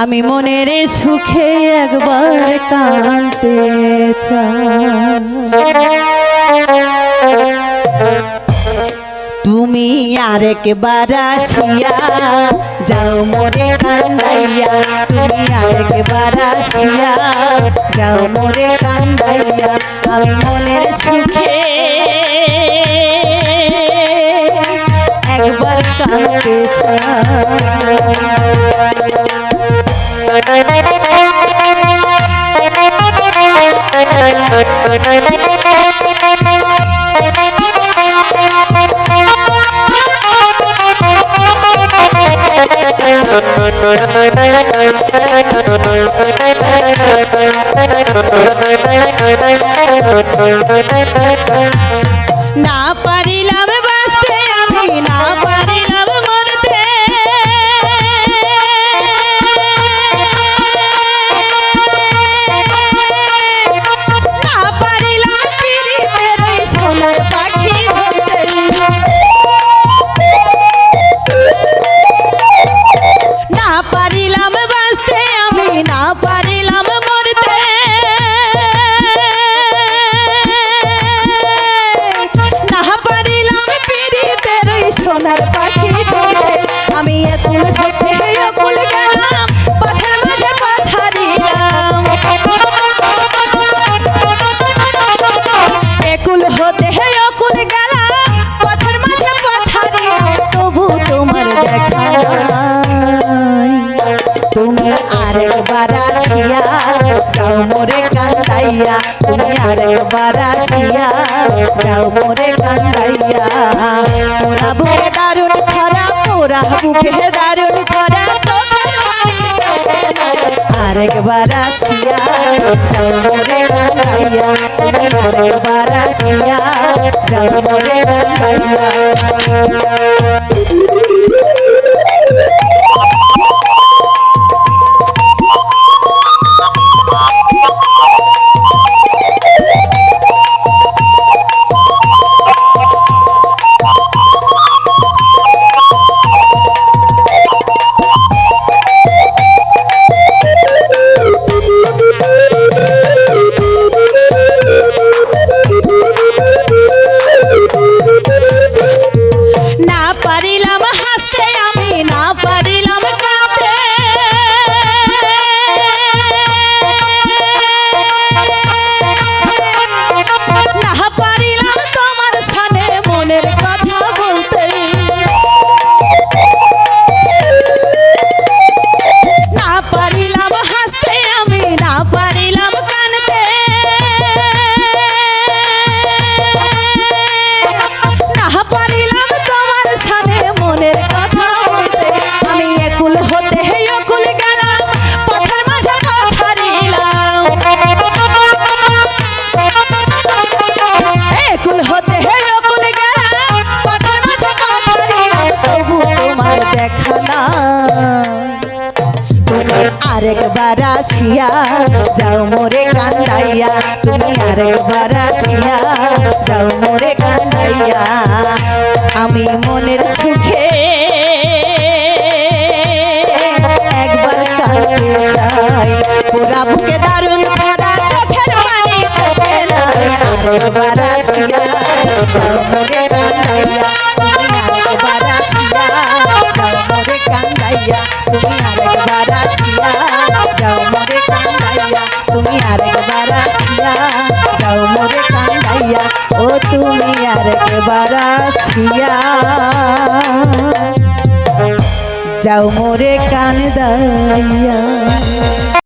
আমি মনের সুখে একবার চাই। তুমি আরেকবার আসিয়া যাও মোরে কান্দাইয়া, তুমি আরেকবার আসিয়া যাও মোরে কান্দাইয়া, আমি মনের সুখে একবার কাঁদতে চাই। না পারিলাম সোনার পাখি ধরতে আমি একুল ধরতে একুল গেলাম পথের মাঝে পাথারিলাম একুল হতে হে অকুল গেলাম পথের মাঝে পাথারি তবু তোমার দেখা নাই তুমি আরেকবার আসিয়া যাও মোরে কান্দাইয়া তুমি আরেকবার আসিয়া, যাও মোরে কান্দাইয়া। মোরা বুকে দারুণ খরা মোরা বুকে দারুণ খরা আরেকবার আসিয়া, যাও মোরে কান্দাইয়া। তুমি আরেকবার আসিয়া, যাও মোরে কান্দাইয়া। না আরেকবার আসিয়া যাও মোরে কান্দাইয়া, তুমি আরেকবার আসিয়া যাও মোরে কান্দাইয়া। আমি মনের সুখে একবার কাঁদতে চাই, পুরা বুকে দারুণ ভরা চোখের পানি চোখে নাই। আরেকবার আসিয়া যাও মোরে কান্দাইয়া, তুমি আরেকবার আসিয়া যাও মোরে কান্দাইয়া। তুমি আরেকবার আসিয়া যাও মোরে কান্দাইয়া ও তুমি আরেকবার আসিয়া। যাও মোরে কান্দাইয়া।